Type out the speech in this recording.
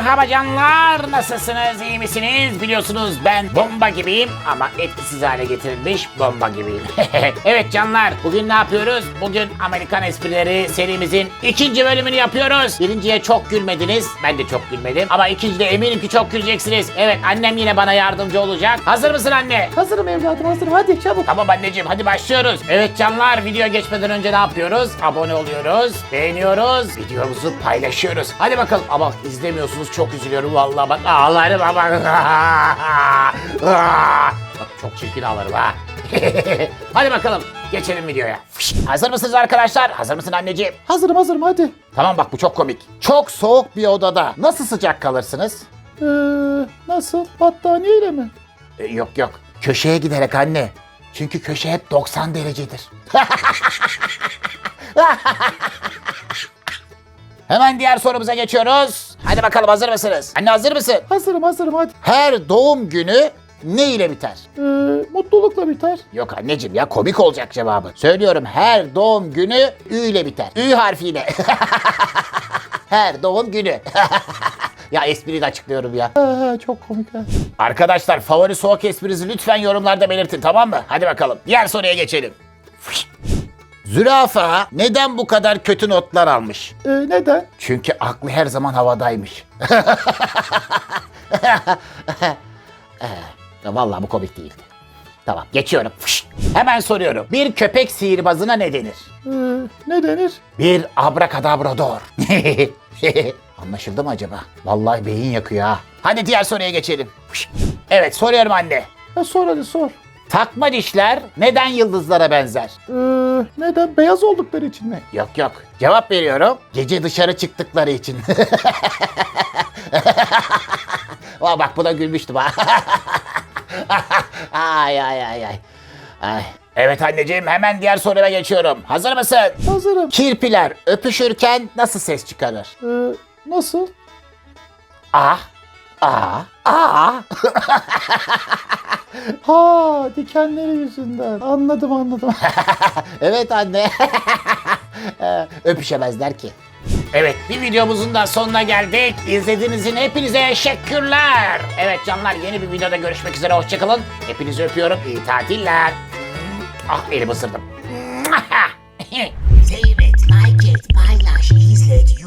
Merhaba canlar. Nasılsınız? iyi misiniz? Biliyorsunuz ben bomba gibiyim ama etkisiz hale getirilmiş bomba gibiyim. evet canlar bugün ne yapıyoruz? Bugün Amerikan esprileri serimizin ikinci bölümünü yapıyoruz. Birinciye çok gülmediniz. Ben de çok gülmedim. Ama ikincide eminim ki çok güleceksiniz. Evet annem yine bana yardımcı olacak. Hazır mısın anne? Hazırım evladım hazırım hadi çabuk. Tamam anneciğim hadi başlıyoruz. Evet canlar video geçmeden önce ne yapıyoruz? Abone oluyoruz, beğeniyoruz, videomuzu paylaşıyoruz. Hadi bakalım. Ama izlemiyorsunuz çok üzülüyorum vallahi bak ağlarım ama. bak çok çirkin ağlarım ha. hadi bakalım geçelim videoya. Hazır mısınız arkadaşlar? Hazır mısın anneciğim? Hazırım hazırım hadi. Tamam bak bu çok komik. Çok soğuk bir odada nasıl sıcak kalırsınız? Ee, nasıl battaniyeyle mi? E, yok yok. Köşeye giderek anne. Çünkü köşe hep 90 derecedir. Hemen diğer sorumuza geçiyoruz. Hadi bakalım hazır mısınız? Anne hazır mısın? Hazırım hazırım hadi. Her doğum günü ne ile biter? Ee, mutlulukla biter. Yok anneciğim ya komik olacak cevabı. Söylüyorum her doğum günü Ü ile biter. Ü harfiyle. her doğum günü. ya espriyi de açıklıyorum ya. Ha, çok komik. Arkadaşlar favori soğuk esprinizi lütfen yorumlarda belirtin tamam mı? Hadi bakalım. Diğer soruya geçelim. Zürafa neden bu kadar kötü notlar almış? Ee, neden? Çünkü aklı her zaman havadaymış. Ee, Vallahi bu komik değildi. Tamam geçiyorum. Hemen soruyorum. Bir köpek sihirbazına ne denir? Ee, ne denir? Bir abrakadabrador. Anlaşıldı mı acaba? Vallahi beyin yakıyor ha. Hadi diğer soruya geçelim. Evet soruyorum anne. Ha, sor hadi sor. Takma dişler neden yıldızlara benzer? Ee, neden? Beyaz oldukları için mi? Yok yok. Cevap veriyorum. Gece dışarı çıktıkları için. Aa, bak buna gülmüştüm ha. ay ay ay ay. Ay. Evet anneciğim hemen diğer soruya geçiyorum. Hazır mısın? Hazırım. Kirpiler öpüşürken nasıl ses çıkarır? Ee, nasıl? Ah, ah, ah. Ha dikenleri yüzünden. Anladım anladım. evet anne. Ee, Öpüşemezler ki. Evet bir videomuzun da sonuna geldik. İzlediğiniz için hepinize teşekkürler. Evet canlar yeni bir videoda görüşmek üzere. Hoşçakalın. Hepinizi öpüyorum. İyi tatiller. Ah elim ısırdım. Seyret, like et, paylaş, izle diyor.